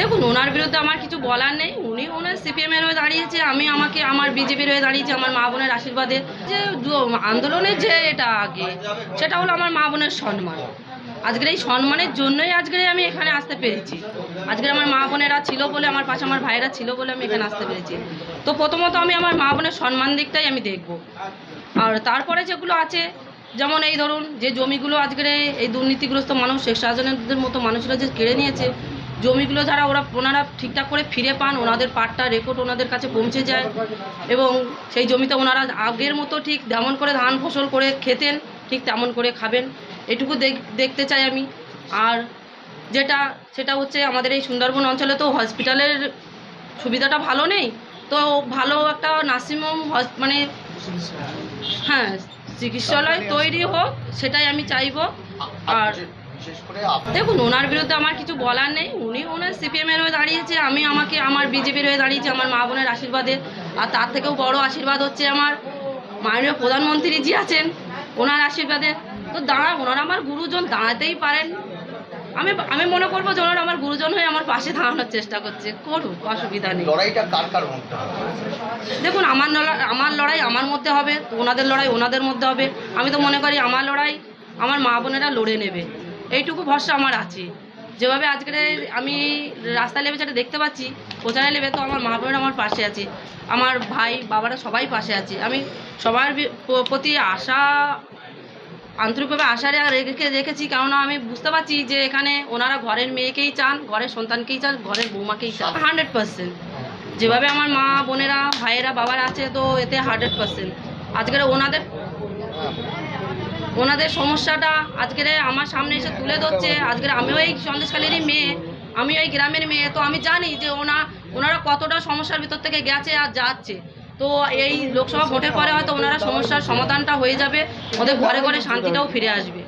দেখুন, ওনার বিরুদ্ধে আমার কিছু বলার নেই। উনি ওনার সিপিএমের হয়ে দাঁড়িয়েছে, আমি আমাকে, আমার বিজেপির হয়ে দাঁড়িয়েছি, আমার মা বোনের আশীর্বাদে। যে আন্দোলনের যে এটা আগে, সেটা হলো আমার মা বোনের সম্মান। আজকের এই সম্মানের জন্যই আজকে আমি এখানে আসতে পেরেছি। আজকে আমার মা বোনেরা ছিল বলে, আমার পাশে আমার ভাইয়েরা ছিল বলে আমি এখানে আসতে পেরেছি। তো প্রথমত আমি আমার মা বোনের সম্মান দিকটাই আমি দেখব। আর তারপরে যেগুলো আছে, যেমন এই ধরুন, যে জমিগুলো আজকের এই দুর্নীতিগ্রস্ত মানুষ, শেখ শাহজাহানের মতো মানুষরা যে কেড়ে নিয়েছে জমিগুলো যারা ওরা ওনারা ঠিকঠাক করে ফিরে পান, ওনাদের পাট্টা রেকর্ড ওনাদের কাছে পৌঁছে যায়। এবং সেই জমিতে ওনারা আগের মতো ঠিক যেমন করে ধান ফসল করে খেতেন, ঠিক তেমন করে খাবেন। এটুকু দেখ- দেখতে চাই আমি। আর যেটা, সেটা হচ্ছে আমাদের এই সুন্দরবন অঞ্চলে তো হসপিটালের সুবিধাটা ভালো নেই। তো ভালো একটা নার্সিংহোম মানে হ্যাঁ চিকিৎসালয় তৈরি হোক, সেটাই আমি চাইব। আর বিশেষ করে দেখুন ওনার বিরুদ্ধে আমার কিছু বলার নেই। উনি ওনার সিপিএমের হয়ে দাঁড়িয়েছে আমি আমাকে আমার বিজেপির হয়ে দাঁড়িয়েছি আমার মা বোনের আশীর্বাদে। আর তার থেকেও বড় আশীর্বাদ হচ্ছে আমার মাননীয় প্রধানমন্ত্রী জি আছেন ওনার আশীর্বাদে। তো দাঁড়া ওনারা আমার গুরুজন দাঁড়াতেই পারেন। আমি আমি মনে করব যে ওনারা আমার গুরুজন হয়ে আমার পাশে দাঁড়ানোর চেষ্টা করছে। করুক অসুবিধা নেই। লড়াইটা কার কার মধ্যে দেখুন আমার আমার লড়াই আমার মধ্যে হবে ওনাদের লড়াই ওনাদের মধ্যে হবে। আমি তো মনে করি আমার লড়াই আমার মা বোনেরা লড়ে নেবে। এইটুকু ভরসা আমার আছে। যেভাবে আজকের আমি রাস্তা লেবে যেটা দেখতে পাচ্ছি প্রচারে লেবে তো আমার মা বোনেরা আমার পাশে আছে। আমার ভাই, বাবারা সবাই পাশে আছে। আমি সবার প্রতি আশা, আন্তরিকভাবে আশা রেখে, রেখেছি। কেননা আমি বুঝতে পারছি যে এখানে ওনারা ঘরের মেয়েকেই চান, ঘরের সন্তানকেই চান, ঘরের বৌমাকেই চান। Hundred percent. যেভাবে আমার মা বোনেরা, ভাইয়েরা, বাবারা আছে তো এতে হান্ড্রেড পার্সেন্ট। আজকের ওনাদের ওনাদের সমস্যাটা আজকের আমার সামনে এসে তুলে ধরছে। আজকের আমিও এই সন্দেশকালীরই মেয়ে আমি ওই গ্রামের মেয়ে। তো আমি জানি যে ওনা, ওনারা কতটা সমস্যার ভিতর থেকে গেছে আর যাচ্ছে। তো এই লোকসভা ভোটের পরে হয়তো ওনারা সমস্যার সমাধানটা হয়ে যাবে। ওদের ঘরে ঘরে শান্তিটাও ফিরে আসবে।